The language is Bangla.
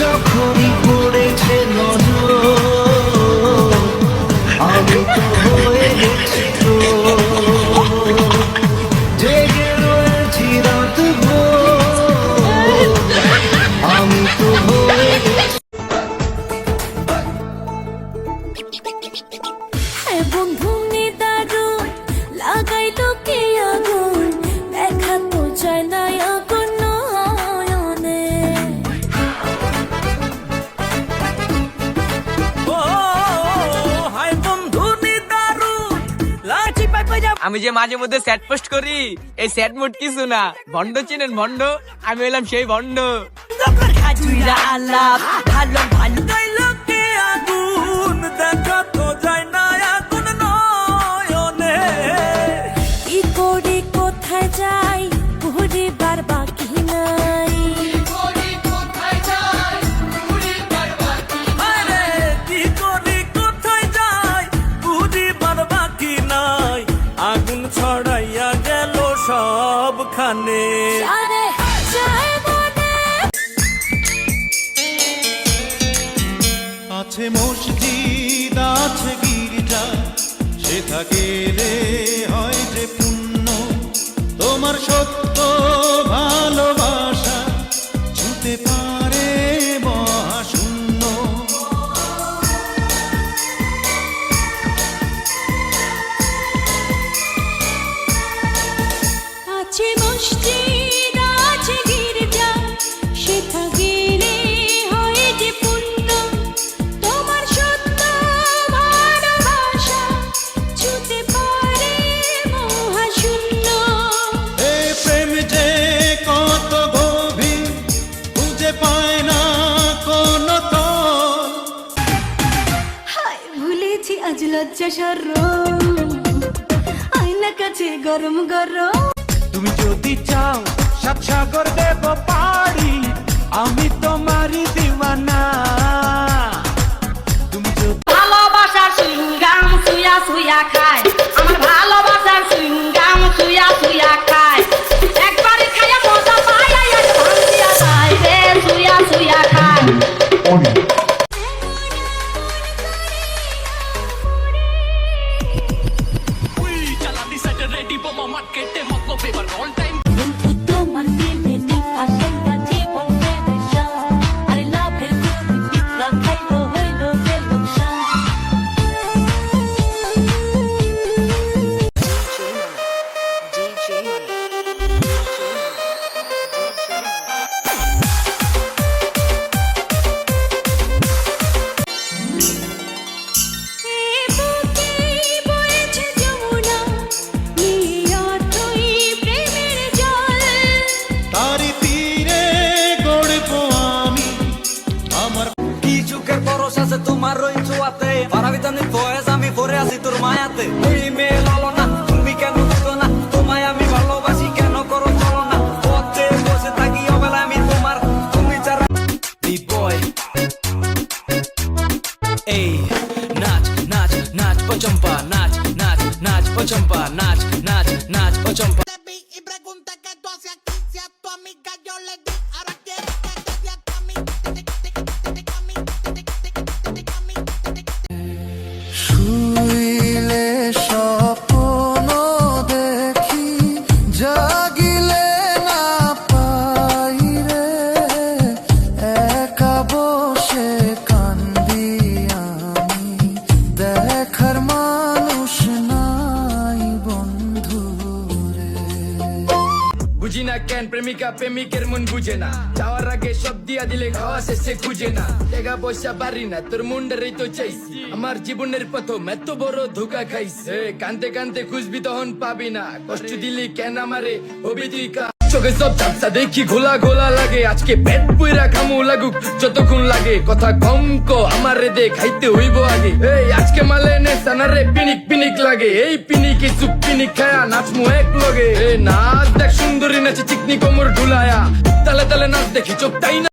যখনই পড়েছে নজর আমি তো আমি যে মাঝে মধ্যে স্যাট পোস্ট করি, এই স্যাট মোট কিছু না। ভন্ড চিনেন ভন্ড আমি এলাম সেই ভন্ড ভালো আছে মসজিদ আছে গির্জা। সে থাকে রে হয় যে পুণ্য। তোমার সত্য আজ লজ্জা সরম। আয়না কাছে গরম গরম। তুমি যদি চাও সাত সাগর দেব পাড়ি আছি তোর প্রেমিকা, প্রেমিকের মন বুঝে না। যাওয়ার আগে সব দিয়া দিলে খাওয়া শেষে খুঁজে না। টাকা পয়সা পারি না, তোর মুন্ডারই তো চাইছি। আমার জীবনের প্রথম এত বড় ধোকা খাইছে। কানতে কানতে খুঁজবি তখন পাবি না। কষ্ট দিলি কেন আমারে? অভিজিকা চোখে সব ঝাপসা দেখি, ঘোলা ঘোলা লাগে। আজকে পেট পুইরা খামু লাগুক, যতক্ষণ লাগে। কথা কম ক, আমার রে দে খাইতে হইব আগে। এই, আজকে মালে নে সানারে পিনিক পিনিক লাগে। এই পিনিকে চুপ পিনিক খায়া নাচমু এক লগে। এ, নাচ দেখ সুন্দরী নাচে চিকনি কোমর ঢুলায়া। তালে তালে নাচ দেখি, চোখ তাই না